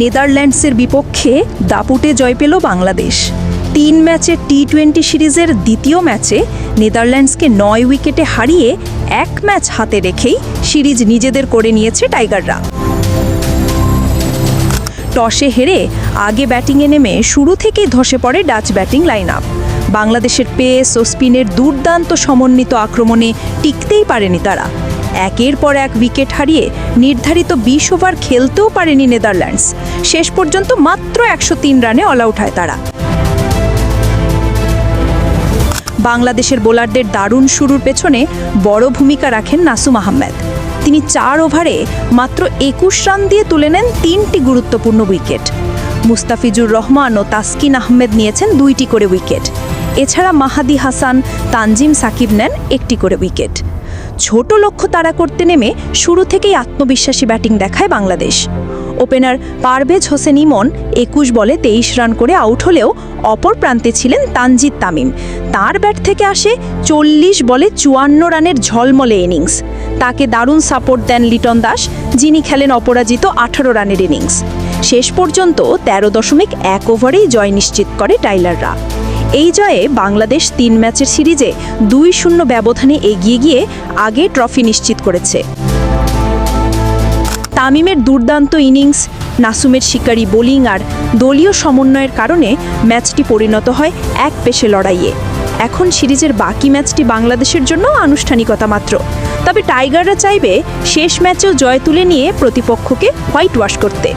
নেদারল্যান্ডসের বিপক্ষে দাপুটে জয় পেল বাংলাদেশ। তিন ম্যাচের টি টোয়েন্টি সিরিজের দ্বিতীয় ম্যাচে নেদারল্যান্ডসকে নয় উইকেটে হারিয়ে এক ম্যাচ হাতে রেখেই সিরিজ নিজেদের করে নিয়েছে টাইগাররা। টসে হেরে আগে ব্যাটিংয়ে নেমে শুরু থেকেই ধসে পড়ে ডাচ ব্যাটিং লাইন আপ বাংলাদেশের পেস ও স্পিনের দুর্দান্ত সমন্বিত আক্রমণে টিকতেই পারেনি তারা। একের পর এক উইকেট হারিয়ে নির্ধারিত বিশ ওভার খেলতেও পারেনি নেদারল্যান্ডস। শেষ পর্যন্ত মাত্র একশো তিন রানে অল আউট হয় তারা। বাংলাদেশের বোলারদের দারুণ শুরুর পেছনে বড় ভূমিকা রাখেন নাসুম আহমেদ। তিনি চার ওভারে মাত্র একুশ রান দিয়ে তুলে নেন তিনটি গুরুত্বপূর্ণ উইকেট। মুস্তাফিজুর রহমান ও তাসকিন আহমেদ নিয়েছেন দুইটি করে উইকেট। এছাড়া মাহাদি হাসান, তানজিম সাকিব নেন একটি করে উইকেট। ছোট লক্ষ্য তাড়া করতে নেমে শুরু থেকেই আত্মবিশ্বাসী ব্যাটিং দেখায় বাংলাদেশ। ওপেনার পারভেজ হোসেন ইমন একুশ বলে তেইশ রান করে আউট হলেও অপর প্রান্তে ছিলেন তানজিদ তামিম। তার ব্যাট থেকে আসে চল্লিশ বলে চুয়ান্ন রানের ঝলমলে ইনিংস। তাকে দারুণ সাপোর্ট দেন লিটন দাস, যিনি খেলেন অপরাজিত আঠারো রানের ইনিংস। শেষ পর্যন্ত তেরো দশমিক এক ওভারেই জয় নিশ্চিত করে টাইলাররা। এই জয়ে বাংলাদেশ তিন ম্যাচের সিরিজে দুই শূন্য ব্যবধানে এগিয়ে গিয়ে আগে ট্রফি নিশ্চিত করেছে। তামিমের দুর্দান্ত ইনিংস, নাসুমের শিকারী বোলিং আর দলীয় সমন্বয়ের কারণে ম্যাচটি পরিণত হয় এক পেশে লড়াইয়ে। এখন সিরিজের বাকি ম্যাচটি বাংলাদেশের জন্য আনুষ্ঠানিকতা মাত্র। তবে টাইগাররা চাইবে শেষ ম্যাচেও জয় তুলে নিয়ে প্রতিপক্ষকে হোয়াইট ওয়াশ করতে।